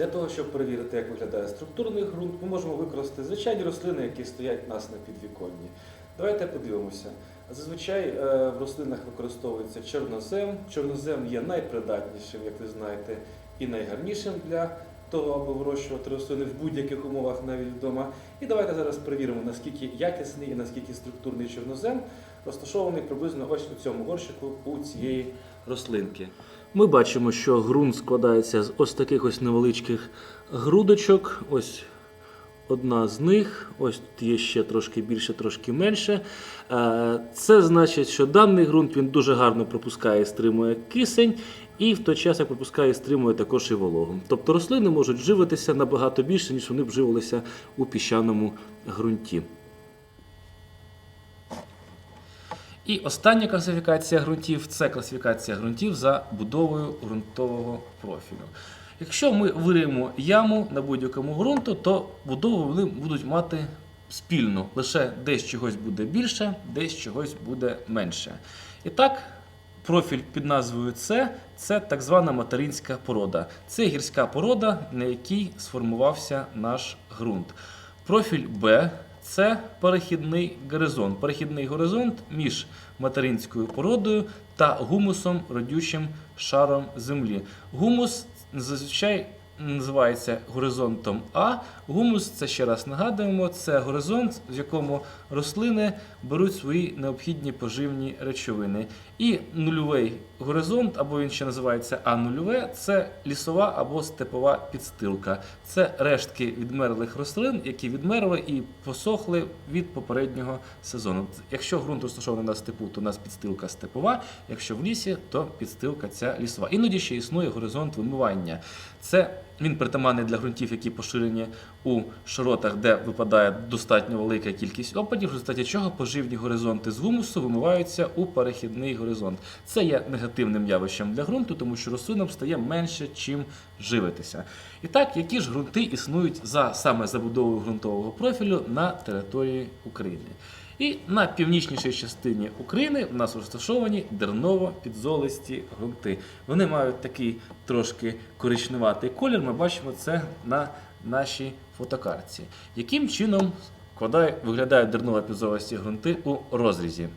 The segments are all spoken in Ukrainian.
Для того, щоб перевірити, як виглядає структурний ґрунт, ми можемо використати звичайні рослини, які стоять у нас на підвіконні. Давайте подивимося. Зазвичай е, в рослинах використовується чорнозем. Чорнозем є найпридатнішим, як ви знаєте, і найгарнішим для того, аби вирощувати рослини в будь-яких умовах навіть вдома. І давайте зараз перевіримо, наскільки якісний і наскільки структурний чорнозем розташований приблизно ось у цьому горщику у цієї рослинки. Ми бачимо, що ґрунт складається з ось таких ось невеличких грудочок. Ось одна з них. Ось тут є ще трошки більше, трошки менше. Е, Це значить, що даний ґрунт він дуже гарно пропускає і стримує кисень. І в той час, як пропускає і стримує також і вологу. Тобто рослини можуть живитися набагато більше, ніж вони б живилися у піщаному ґрунті. І остання класифікація ґрунтів це класифікація ґрунтів за будовою ґрунтового профілю. Якщо ми вириємо яму на будь-якому ґрунту, то будову вони будуть мати спільну. Лише десь чогось буде більше, десь чогось буде менше. І так, профіль під назвою С це так звана материнська порода. Це гірська порода, на якій сформувався наш ґрунт. Профіль Б це перехідний горизонт. Перехідний горизонт між материнською породою та гумусом, родючим шаром землі. Гумус зазвичай називається горизонтом А. Гумус, це ще раз нагадуємо, це горизонт, в якому рослини беруть свої необхідні поживні речовини. І нульовий горизонт, або він ще називається А0, це лісова або степова підстилка. Це рештки відмерлих рослин, які відмерли і посохли від попереднього сезону. Якщо ґрунт розташований на степу, то у нас підстилка степова, якщо в лісі, то підстилка ця лісова. Іноді ще існує горизонт вимивання. Це він притаманний для ґрунтів, які поширені у широтах, де випадає достатньо велика кількість опадів, в результаті чого поживні горизонти з гумусу вимиваються у перехідний горизонт. Це є негативним явищем для ґрунту, тому що рослинам стає менше чим живитися. І так, які ж ґрунти існують за саме забудовою ґрунтового профілю на території України? І на північнішій частині України в нас розташовані дерново-підзолисті ґрунти. Вони мають такий трошки коричневатий колір. Ми бачимо це на нашій фотокартці. Яким чином виглядають дерново-підзолисті ґрунти у розрізі?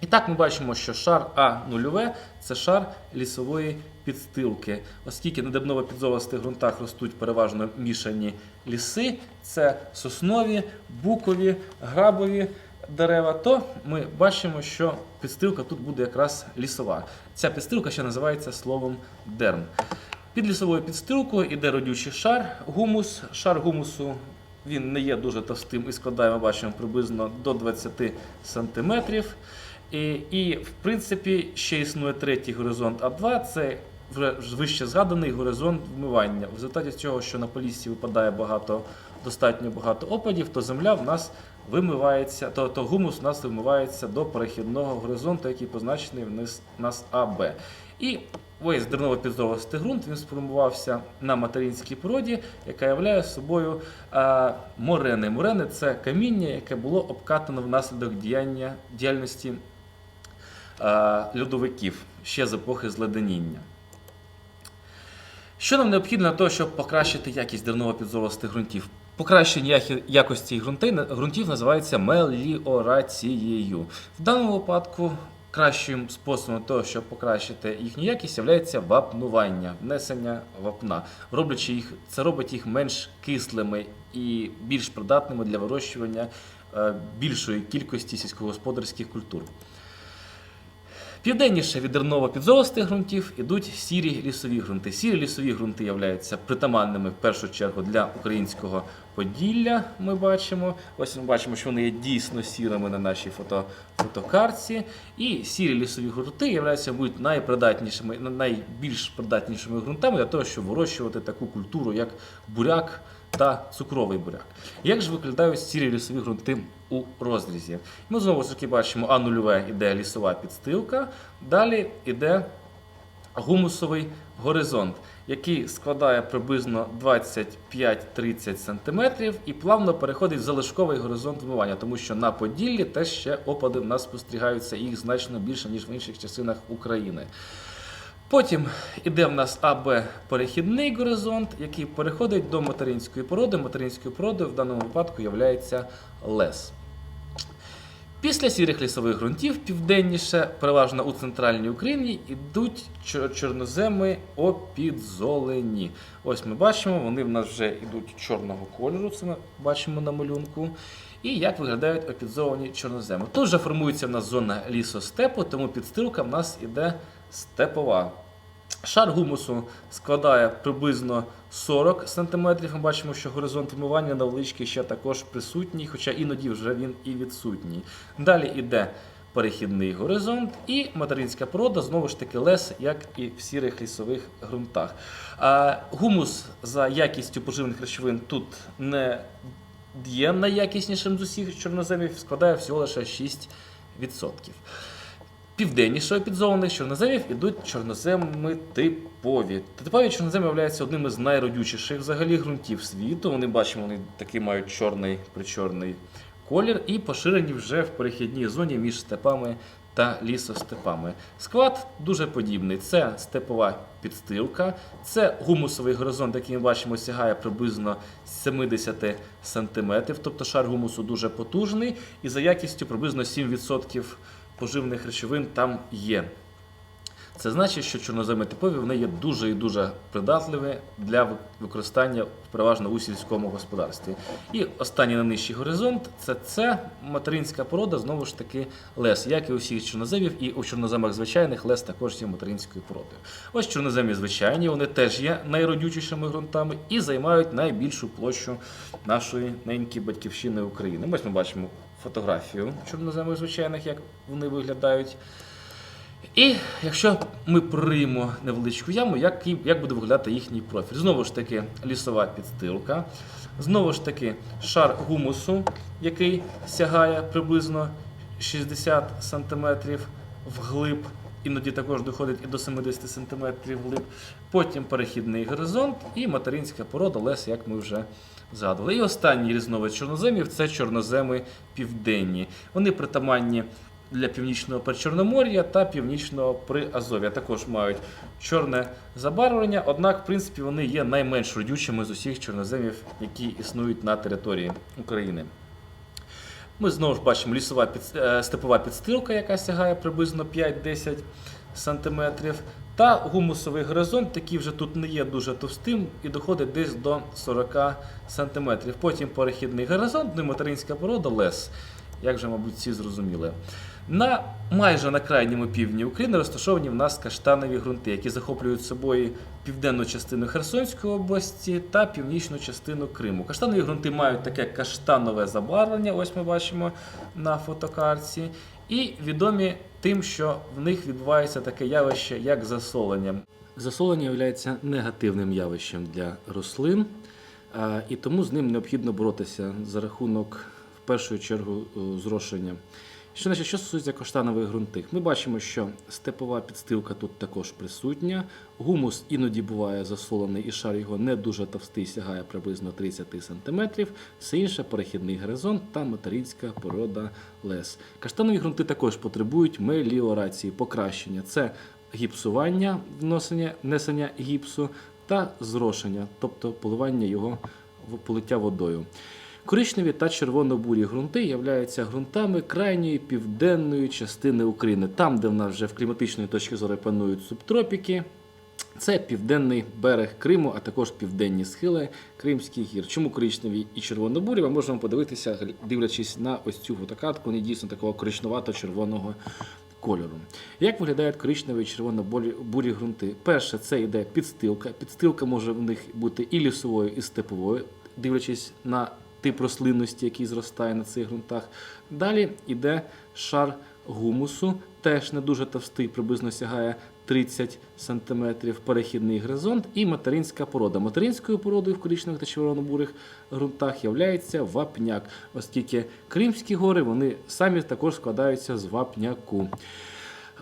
І так ми бачимо, що шар А0 це шар лісової підстилки. Оскільки на дерново-підзолистих ґрунтах ростуть переважно мішані ліси, це соснові, букові, грабові дерева, то ми бачимо, що підстилка тут буде якраз лісова. Ця підстилка ще називається словом дерн. Під лісовою підстилкою іде родючий шар, гумус. Шар гумусу він не є дуже товстим і складає, ми бачимо, приблизно до 20 сантиметрів. І, і в принципі ще існує третій горизонт А2, це вже вище згаданий горизонт вмивання. В результаті цього, що на поліссі випадає багато, достатньо багато опадів, то земля в нас вимивається, то, то гумус у нас вимивається до перехідного горизонту, який позначений вниз нас АБ. І ось дерново підзолистий ґрунт він сформувався на материнській породі, яка являє собою а, морени. Морени це каміння, яке було обкатано внаслідок діяння, діяльності а, льодовиків ще з епохи зледеніння. Що нам необхідно для того, щоб покращити якість дерново-підзолистих ґрунтів? Покращення якості ґрунтів називається меліорацією. В даному випадку кращим способом того, щоб покращити їхню якість, є вапнування, внесення вапна. Роблячи їх, це робить їх менш кислими і більш придатними для вирощування е, більшої кількості сільськогосподарських культур. Південніше від дерново-підзолистих ґрунтів ідуть сірі лісові ґрунти. Сірі лісові ґрунти являються притаманними в першу чергу для українського Поділля. Ми бачимо. Ось ми бачимо, що вони є дійсно сірими на нашій фото, фотокартці. І сірі лісові ґрунти являються будуть найпридатнішими, найбільш придатнішими ґрунтами для того, щоб вирощувати таку культуру, як буряк та цукровий буряк. Як ж виглядають сірі лісові ґрунти у розрізі? Ми знову ж таки бачимо А0 іде лісова підстилка, далі іде гумусовий горизонт, який складає приблизно 25-30 см і плавно переходить в залишковий горизонт вмивання, тому що на Поділлі теж ще опади в нас спостерігаються, їх значно більше, ніж в інших частинах України. Потім іде в нас АБ перехідний горизонт, який переходить до материнської породи. Материнською породою в даному випадку є лес. Після сірих лісових ґрунтів південніше, переважно у центральній Україні, йдуть чорноземи опідзолені. Ось ми бачимо, вони в нас вже йдуть чорного кольору, це ми бачимо на малюнку. І як виглядають опідзолені чорноземи. Тут вже формується в нас зона лісостепу, тому підстилка в нас іде степова. Шар гумусу складає приблизно 40 см. Ми бачимо, що горизонт вимивання невеличкий ще також присутній, хоча іноді вже він і відсутній. Далі йде перехідний горизонт і материнська порода, знову ж таки, лес, як і в сірих лісових ґрунтах. Гумус за якістю поживних речовин тут не є найякіснішим з усіх чорноземів, складає всього лише 6%. Південнішого підзовних чорноземів ідуть чорноземи типові. Типові чорноземи являються одним із найродючіших взагалі ґрунтів світу. Вони бачимо, вони такий мають чорний причорний колір і поширені вже в перехідній зоні між степами та лісостепами. Склад дуже подібний: це степова підстилка, це гумусовий горизонт, який ми бачимо, сягає приблизно 70 см, тобто шар гумусу дуже потужний і за якістю приблизно 7% поживних речовин там є. Це значить, що чорноземи типові вони є дуже і дуже придатливі для використання переважно у сільському господарстві. І останній найнижчий горизонт це це материнська порода, знову ж таки лес, як і у всіх чорноземів, і у чорноземах звичайних лес також є материнською породою. Ось чорноземі звичайні, вони теж є найродючішими ґрунтами і займають найбільшу площу нашої неньки батьківщини України. Ось ми бачимо фотографію чорноземів звичайних, як вони виглядають. І якщо ми прориємо невеличку яму, як, як буде виглядати їхній профіль? Знову ж таки, лісова підстилка, знову ж таки, шар гумусу, який сягає приблизно 60 см вглиб, іноді також доходить і до 70 см вглиб. Потім перехідний горизонт і материнська порода лес, як ми вже згадували. І останній різновид чорноземів це чорноземи південні. Вони притаманні для північного Причорномор'я та північного Приазов'я. Також мають чорне забарвлення, однак, в принципі, вони є найменш родючими з усіх чорноземів, які існують на території України. Ми знову ж бачимо лісова під, е, степова підстилка, яка сягає приблизно 5-10 см. Та гумусовий горизонт, який вже тут не є дуже товстим і доходить десь до 40 см. Потім перехідний горизонт, ну і материнська порода лес, як вже, мабуть, всі зрозуміли. На майже на крайньому півдні України розташовані в нас каштанові ґрунти, які захоплюють собою південну частину Херсонської області та північну частину Криму. Каштанові ґрунти мають таке каштанове забарвлення, ось ми бачимо на фотокарті, і відомі тим, що в них відбувається таке явище, як засолення. Засолення є негативним явищем для рослин, і тому з ним необхідно боротися за рахунок в першу чергу е, зрошення. Що значить, що стосується каштанових ґрунтів? Ми бачимо, що степова підстилка тут також присутня. Гумус іноді буває засолений, і шар його не дуже товстий, сягає приблизно 30 см. Все інше перехідний горизонт та материнська порода лес. Каштанові ґрунти також потребують меліорації, покращення. Це гіпсування, вносення, внесення гіпсу та зрошення, тобто поливання його в полиття водою. Коричневі та червоно-бурі ґрунти являються ґрунтами крайньої південної частини України, там, де в нас вже в кліматичної точки зору панують субтропіки. Це південний берег Криму, а також південні схили Кримських гір. Чому коричневі і червоно-бурі? Ми можемо подивитися, дивлячись на ось цю фотокартку, вони дійсно такого коричневато-червоного кольору. Як виглядають коричневі і червоно-бурі ґрунти? Перше, це йде підстилка. Підстилка може в них бути і лісовою, і степовою, дивлячись на тип рослинності, який зростає на цих ґрунтах. Далі йде шар гумусу, теж не дуже товстий, приблизно сягає 30 см перехідний горизонт і материнська порода. Материнською породою в коричневих та червоно-бурих ґрунтах є вапняк, оскільки Кримські гори вони самі також складаються з вапняку.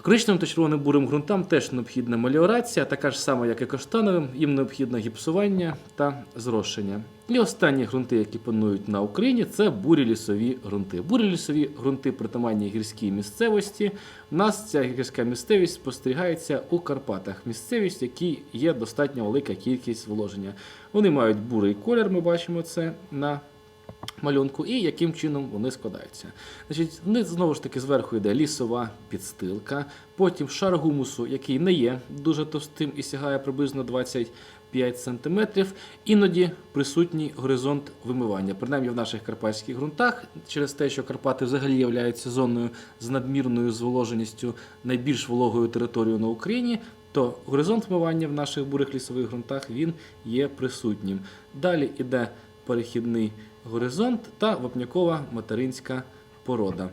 Коричневим та червоним бурим ґрунтам теж необхідна меліорація, така ж сама, як і каштановим, їм необхідне гіпсування та зрошення. І останні ґрунти, які панують на Україні, це бурі лісові ґрунти. Бурі лісові ґрунти притаманні гірській місцевості. У нас ця гірська місцевість спостерігається у Карпатах. Місцевість, якій є достатньо велика кількість вложення. Вони мають бурий колір, ми бачимо це на малюнку, і яким чином вони складаються. Значить, знову ж таки зверху йде лісова підстилка, потім шар гумусу, який не є дуже товстим і сягає приблизно 25 см. Іноді присутній горизонт вимивання. Принаймні в наших карпатських ґрунтах, через те, що Карпати взагалі являються зоною з надмірною зволоженістю найбільш вологою територією на Україні. То горизонт вмивання в наших бурих лісових ґрунтах він є присутнім. Далі йде перехідний горизонт та вапнякова материнська порода.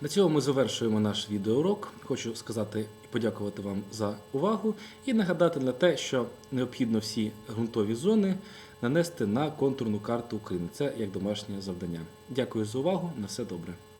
На цьому ми завершуємо наш відеоурок. Хочу сказати і подякувати вам за увагу і нагадати на те, що необхідно всі ґрунтові зони нанести на контурну карту України. Це як домашнє завдання. Дякую за увагу. На все добре.